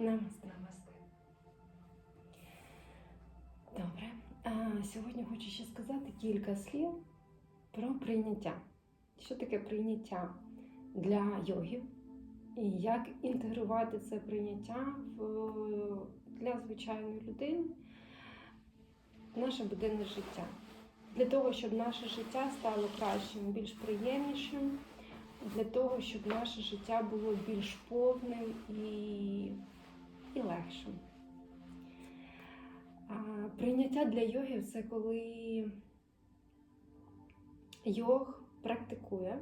Намасте, намасте. Добре. А, сьогодні хочу ще сказати кілька слів про прийняття. Що таке прийняття для йогів? І як інтегрувати це прийняття в, для звичайної людини в наше буденне життя. Для того, щоб наше життя стало кращим, більш приємнішим, для того, щоб наше життя було більш повним і, і легшим. Прийняття для йогів це коли йог практикує,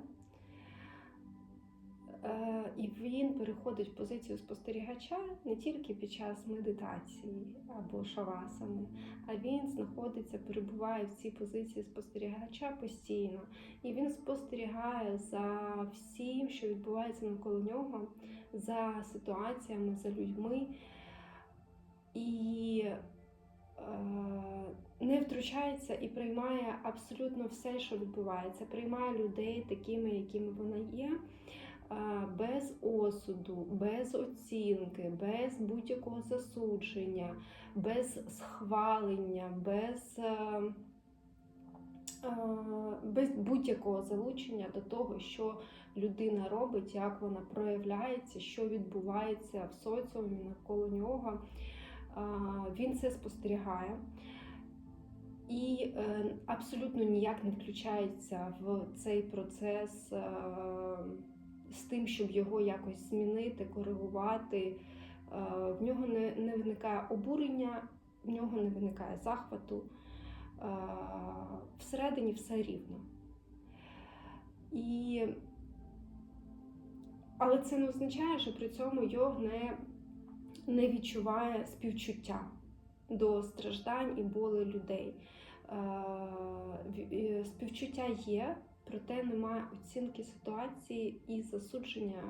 і він переходить в позицію спостерігача не тільки під час медитації або шавасами, а він знаходиться, перебуває в цій позиції спостерігача постійно. І він спостерігає за всім, що відбувається навколо нього, за ситуаціями, за людьми. І е, не втручається і приймає абсолютно все, що відбувається. Приймає людей такими, якими вони є, е, без осуду, без оцінки, без будь-якого засудження, без схвалення, без. е, е, Без будь-якого залучення до того, що людина робить, як вона проявляється, що відбувається в соціумі навколо нього. Він це спостерігає і е, абсолютно ніяк не включається в цей процес з тим, щоб його якось змінити, коригувати. Е, В нього не, не виникає обурення, в нього не виникає захвату. Е, Всередині все рівно. І... Але це не означає, що при цьому йог не не відчуває співчуття до страждань і болей людей. Е, Співчуття є, проте немає оцінки ситуації і засудження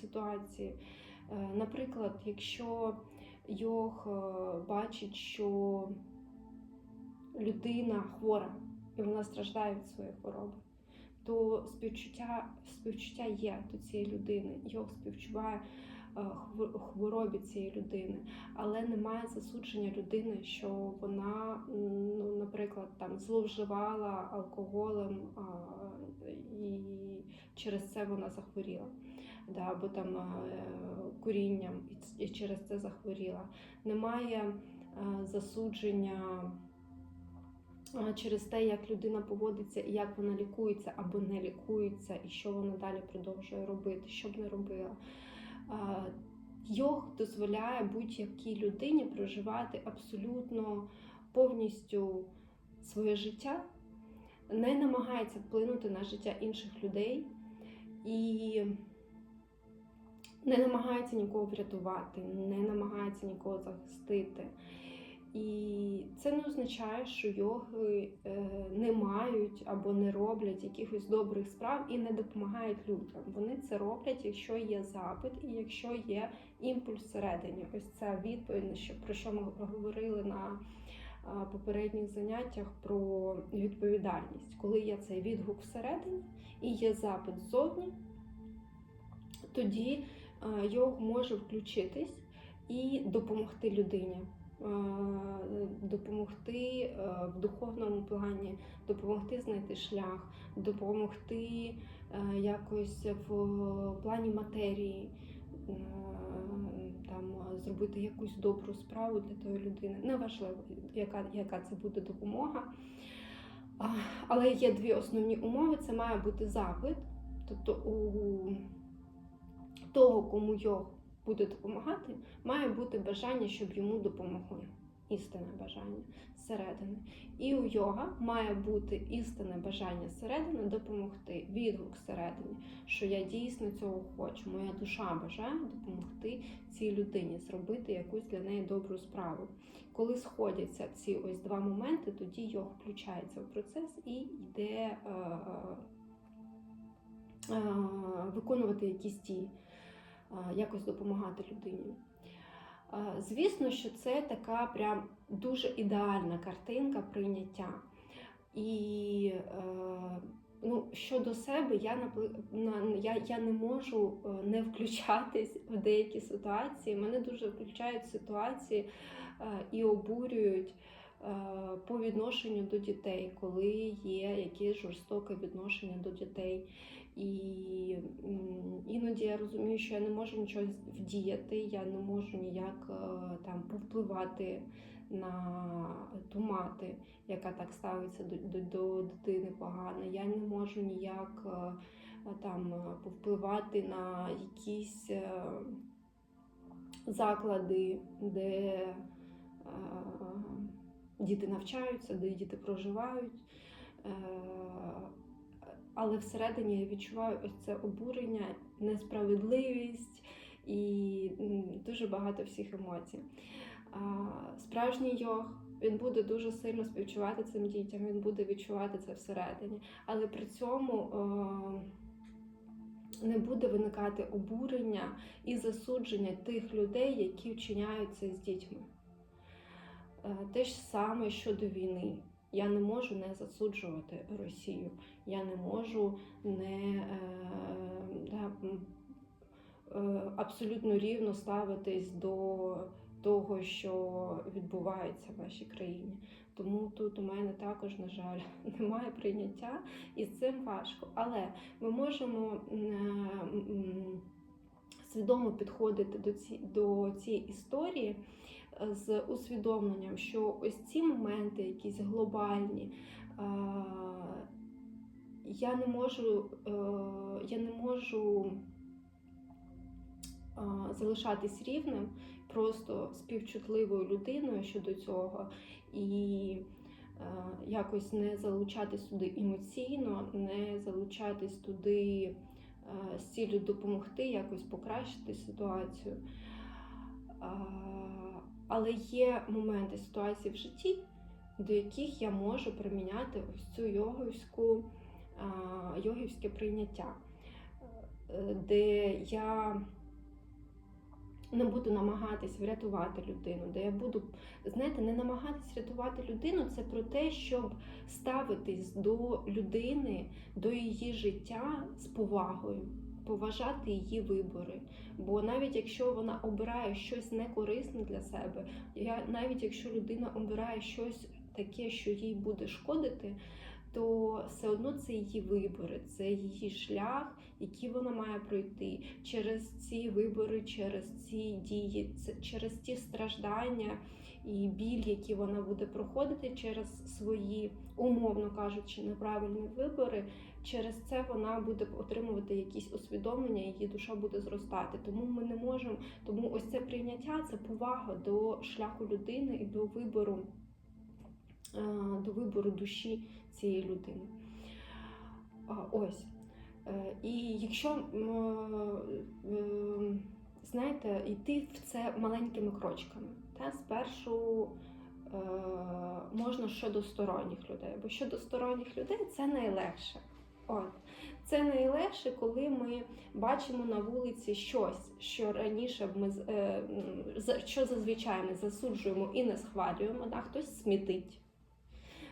ситуації. Е, Наприклад, якщо йог е, бачить, що людина хвора і вона страждає від своєї хвороби, то співчуття, співчуття є до цієї людини. Йог співчуває хворобі цієї людини, але немає засудження людини, що вона, ну, наприклад, там зловживала алкоголем і через це вона захворіла. Да, або там е, курінням і через це захворіла. Немає е, засудження через те, як людина поводиться і як вона лікується або не лікується, і що вона далі продовжує робити, що б не робила. Йог дозволяє будь-якій людині проживати абсолютно повністю своє життя, не намагається вплинути на життя інших людей і не намагається нікого врятувати, не намагається нікого захистити. І це не означає, що йоги е, не мають або не роблять якихось добрих справ і не допомагають людям. Вони це роблять, якщо є запит і якщо є імпульс всередині. Ось ця відповідь, що про що ми говорили на попередніх заняттях про відповідальність. Коли є цей відгук всередині і є запит ззовні, тоді а, йог може включитись і допомогти людині. Е, Допомогти е, в духовному плані, допомогти знайти шлях, допомогти е, якось в плані матерії, там зробити якусь добру справу для тої людини. Неважливо, яка, яка це буде допомога. Але є дві основні умови: це має бути запит, тобто у того, кому йог буде допомагати, має бути бажання, щоб йому допомогли. Істинне бажання зсередини. І у йога має бути істинне бажання зсередини допомогти, відгук всередині, що я дійсно цього хочу. Моя душа бажає допомогти цій людині, зробити якусь для неї добру справу. Коли сходяться ці ось два моменти, тоді йог включається в процес і йде е, е, е, виконувати якісь дії якось допомагати людині. Звісно, що це така прям дуже ідеальна картинка прийняття. І е, ну, щодо себе, я я, я не можу е, не включатись в деякі ситуації. Мене дуже включають ситуації е, і обурюють по відношенню до дітей, коли є якесь жорстоке відношення до дітей. І іноді я розумію, що я не можу нічого вдіяти, я не можу ніяк е, там повпливати на ту мати, яка так ставиться до, до, до дитини погано. Я не можу ніяк е, там повпливати на якісь е, заклади, де діти навчаються, де діти проживають. Але всередині я відчуваю ось це обурення, несправедливість і дуже багато всіх емоцій. Справжній йог він буде дуже сильно співчувати цим дітям, він буде відчувати це всередині, але при цьому не буде виникати обурення і засудження тих людей, які вчиняють це з дітьми. Е, Те ж саме щодо війни. Я не можу не засуджувати Росію. Я не можу не е, да, е, абсолютно рівно ставитись до того, що відбувається в нашій країні. Тому тут у мене також, на жаль, немає прийняття, і з цим важко. Але ми можемо м, свідомо підходити до, ці, до цієї історії е, з усвідомленням, що ось ці моменти, якісь глобальні, я не можу, е, я не можу залишатись рівним, просто співчутливою людиною щодо цього і е, якось не залучатись туди емоційно, не залучатись туди е, з ціллю допомогти, якось покращити ситуацію. Але є моменти ситуації в житті, до яких я можу приміняти ось цю йогівську, йогівське прийняття, е, де я не буду намагатись врятувати людину, де я буду, знаєте, не намагатись рятувати людину, це про те, щоб ставитись до людини, до її життя з повагою, поважати її вибори. Бо навіть якщо вона обирає щось некорисне для себе, я, навіть якщо людина обирає щось таке, що їй буде шкодити, то все одно це її вибори, це її шлях, який вона має пройти через ці вибори, через ці дії, через ті страждання і біль, які вона буде проходити через свої, умовно кажучи, неправильні вибори. Через це вона буде отримувати якісь усвідомлення, її душа буде зростати. Тому ми не можемо. Тому ось це прийняття це повага до шляху людини і до вибору, е, до вибору душі цієї людини. Ось. Е, І якщо е, знаєте, йти в це маленькими крочками, та спершу можна щодо сторонніх людей, бо щодо сторонніх людей це найлегше. От. Це найлегше, коли ми бачимо на вулиці щось, що раніше ми з- е, що зазвичай ми засуджуємо і не схвалюємо. Да? Хтось смітить,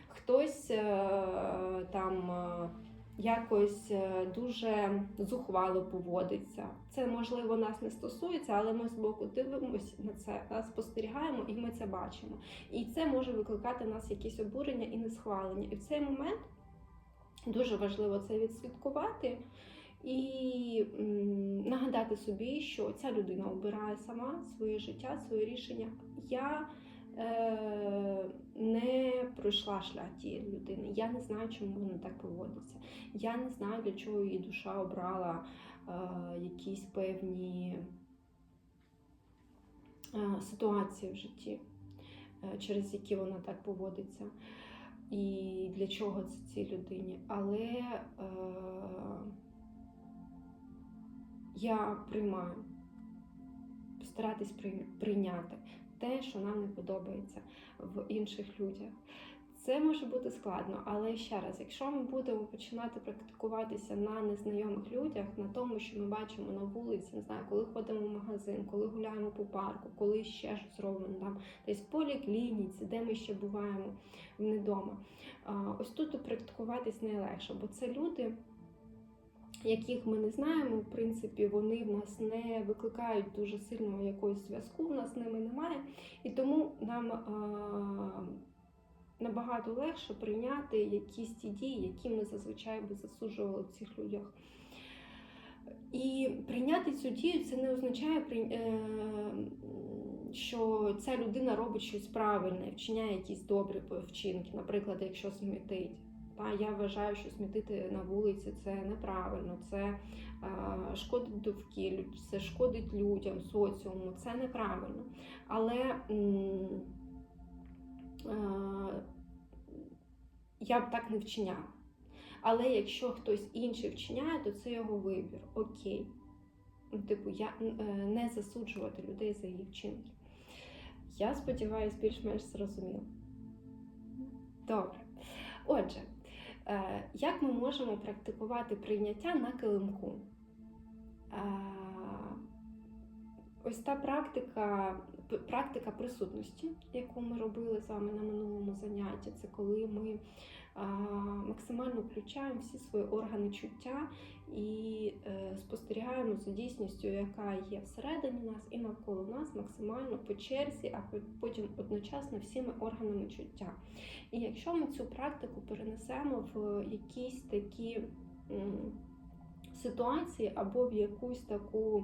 хтось е, там е, якось дуже зухвало поводиться. Це можливо нас не стосується, але ми збоку дивимося на це, а, спостерігаємо і ми це бачимо. І це може викликати в нас якесь обурення і несхвалення. І в цей момент дуже важливо це відслідкувати. І нагадати собі, що ця людина обирає сама своє життя, своє рішення. Я е, не пройшла шлях тієї людини. Я не знаю, чому вона так поводиться. Я не знаю, для чого її душа обрала е, якісь певні е, ситуації в житті, е, через які вона так поводиться. І для чого це цій людині. Але е, я приймаю, старатись прийняти те, що нам не подобається в інших людях. Це може бути складно, але ще раз, якщо ми будемо починати практикуватися на незнайомих людях, на тому, що ми бачимо на вулиці, не знаю, коли ходимо в магазин, коли гуляємо по парку, коли ще щось робимо там, десь в поліклініці, де ми ще буваємо не вдома. Ось тут практикуватись найлегше, бо це люди. Яких ми не знаємо, в принципі, вони в нас не викликають дуже сильного якогось зв'язку, в нас з ними немає. І тому нам набагато легше прийняти якісь ті дії, які ми зазвичай би засуджували в цих людях. І прийняти цю дію це не означає, е, що ця людина робить щось правильне, вчиняє якісь добрі вчинки, наприклад, якщо смітить. Та я вважаю, що смітити на вулиці це неправильно, це е, шкодить довкіллю, це шкодить людям, соціуму, це неправильно. Але м, я б так не вчиняла. Але якщо хтось інший вчиняє, то це його вибір. Окей. Ну, Типу, я е, не засуджувати людей за їх вчинки. Я сподіваюся, більш-менш зрозуміло. Добре. Отже, е, як ми можемо практикувати прийняття на килимку? Е, Ось та практика, практика присутності, яку ми робили з вами на минулому занятті, це коли ми максимально включаємо всі свої органи чуття і е, спостерігаємо за дійсністю, яка є всередині нас і навколо нас, максимально по черзі, а потім одночасно всіми органами чуття. І якщо ми цю практику перенесемо в якісь такі ситуації або в якусь таку.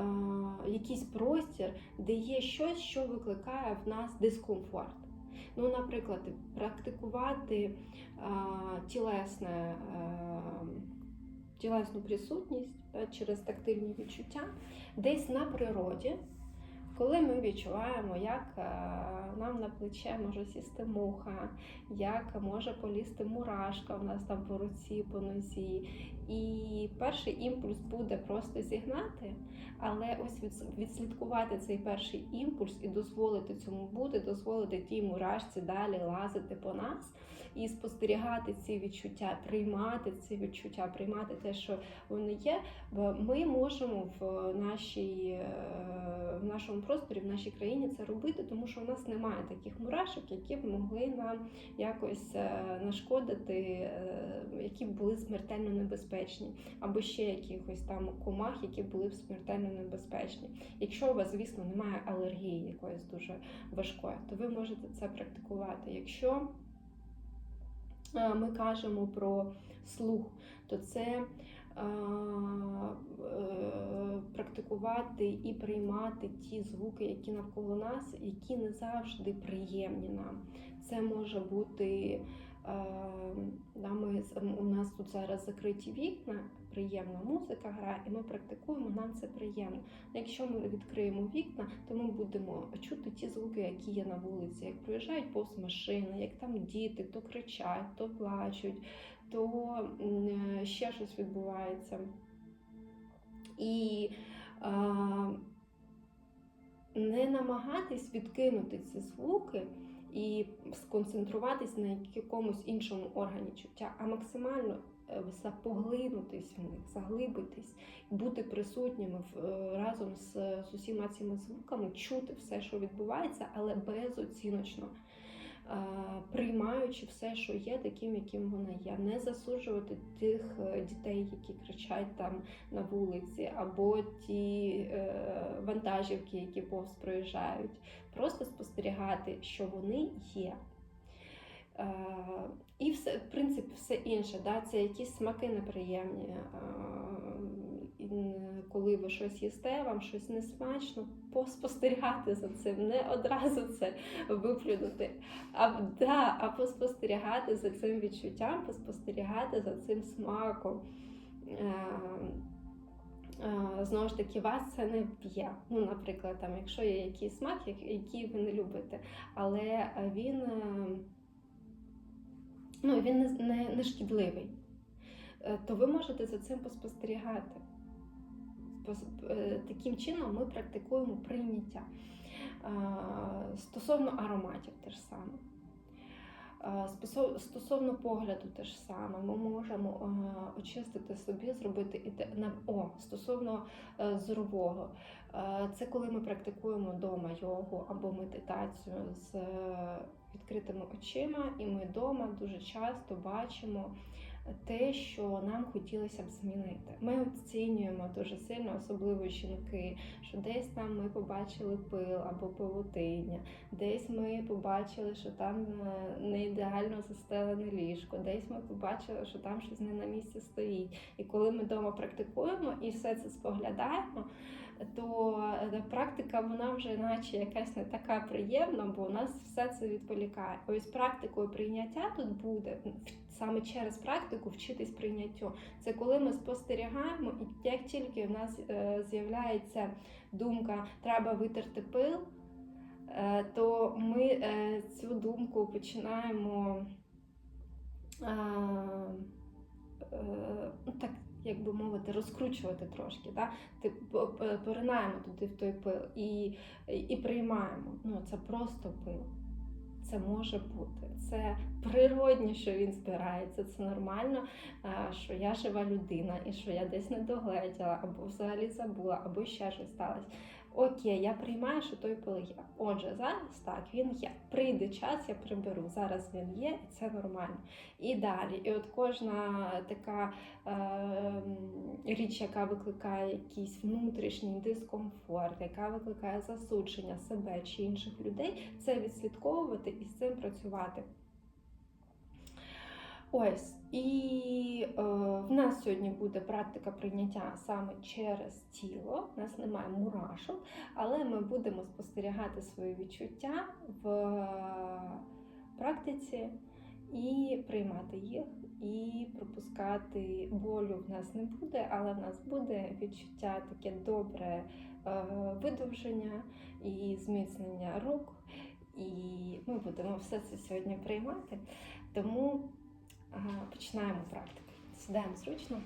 Е, Якийсь простір, де є щось, що викликає в нас дискомфорт. Ну, наприклад, практикувати а, тілесне, а, тілесну присутність та, через тактильні відчуття десь на природі, коли ми відчуваємо, як е, нам на плече може сісти муха, як може полізти мурашка в нас там по руці, по нозі. І перший імпульс буде просто зігнати, але ось відслідкувати цей перший імпульс і дозволити цьому бути, дозволити тій мурашці далі лазити по нас і спостерігати ці відчуття, приймати ці відчуття, приймати те, що вони є. Бо Ми можемо в нашій е, нашому просторі, в нашій країні це робити, тому що у нас немає таких мурашок, які б могли нам якось е, нашкодити, е, які б були смертельно небезпечні, або ще якихось там комах, які були б смертельно небезпечні. Якщо у вас, звісно, немає алергії якоїсь дуже важкої, то ви можете це практикувати. Якщо е, ми кажемо про слух, то це практикувати і приймати ті звуки, які навколо нас, які не завжди приємні нам. Це може бути. е, да, ми, у нас тут зараз закриті вікна, приємна музика грає, і ми практикуємо, нам це приємно. Якщо ми відкриємо вікна, то ми будемо чути ті звуки, які є на вулиці, як проїжджають повз машини, як там діти то кричать, то плачуть, то ще щось відбувається. І а, не намагатись відкинути ці звуки і сконцентруватись на якомусь іншому органі чуття, а максимально е, запоглинутись в них, заглибитись, бути присутніми е, разом з, з усіма цими звуками, чути все, що відбувається, але безоціночно. Приймаючи все, що є, таким, яким воно є, не засуджувати тих е, дітей, які кричать там на вулиці, або ті е, вантажівки, які повз проїжджають, просто спостерігати, що вони є. Е, і все, в принципі, все інше, да, це якісь смаки неприємні. Коли ви щось їсте, вам щось несмачно, поспостерігати за цим, не одразу це виплюнути, а, да, а поспостерігати за цим відчуттям, поспостерігати за цим смаком. Е, е, Знову ж таки, вас це не вб'є. Ну, наприклад, там, якщо є якийсь смак, який ви не любите, але він, е, ну, він не, не, не шкідливий, то ви можете за цим поспостерігати. Е, Таким чином ми практикуємо прийняття. Стосовно ароматів теж саме. Стосовно погляду, те ж саме, ми можемо очистити собі, зробити іде о стосовно е, зорового. Це коли ми практикуємо вдома йогу або медитацію з е, відкритими очима, і ми вдома дуже часто бачимо те, що нам хотілося б змінити. Ми оцінюємо дуже сильно, особливо жінки, що десь там ми побачили пил або павутиння, десь ми побачили, що там е, не ідеально застелене ліжко, десь ми побачили, що там щось не на місці стоїть. І коли ми вдома практикуємо і все це споглядаємо, то е, практика вона вже наче якась не така приємна, бо у нас все це відволікає. Ось практикою прийняття тут буде саме через практику вчитись прийняттю. Це коли ми спостерігаємо, і як тільки в нас е, з'являється думка треба витерти пил, е, то ми цю думку починаємо. так, як би мовити, розкручувати трошки. Да? Типу, поринаємо туди в той пил і, і приймаємо. Ну, це просто пил. Це може бути. Це природні, що він збирається, це нормально, що я жива людина і що я десь не догледіла, або взагалі забула, або ще щось сталося. Окей, я приймаю, що той пил є. Отже, зараз так, він є. Прийде час, я приберу. Зараз він є, і це нормально. І далі. І от кожна така е, річ, яка викликає якийсь внутрішній дискомфорт, яка викликає засудження себе чи інших людей, це відслідковувати і з цим працювати. Ось, і е, в нас сьогодні буде практика прийняття саме через тіло. У нас немає мурашок, але ми будемо спостерігати свої відчуття в практиці і приймати їх, і пропускати болю в нас не буде, але в нас буде відчуття таке добре е, видовження і зміцнення рук. І ми будемо все це сьогодні приймати. Тому починаємо практику. Сідаємо зручно.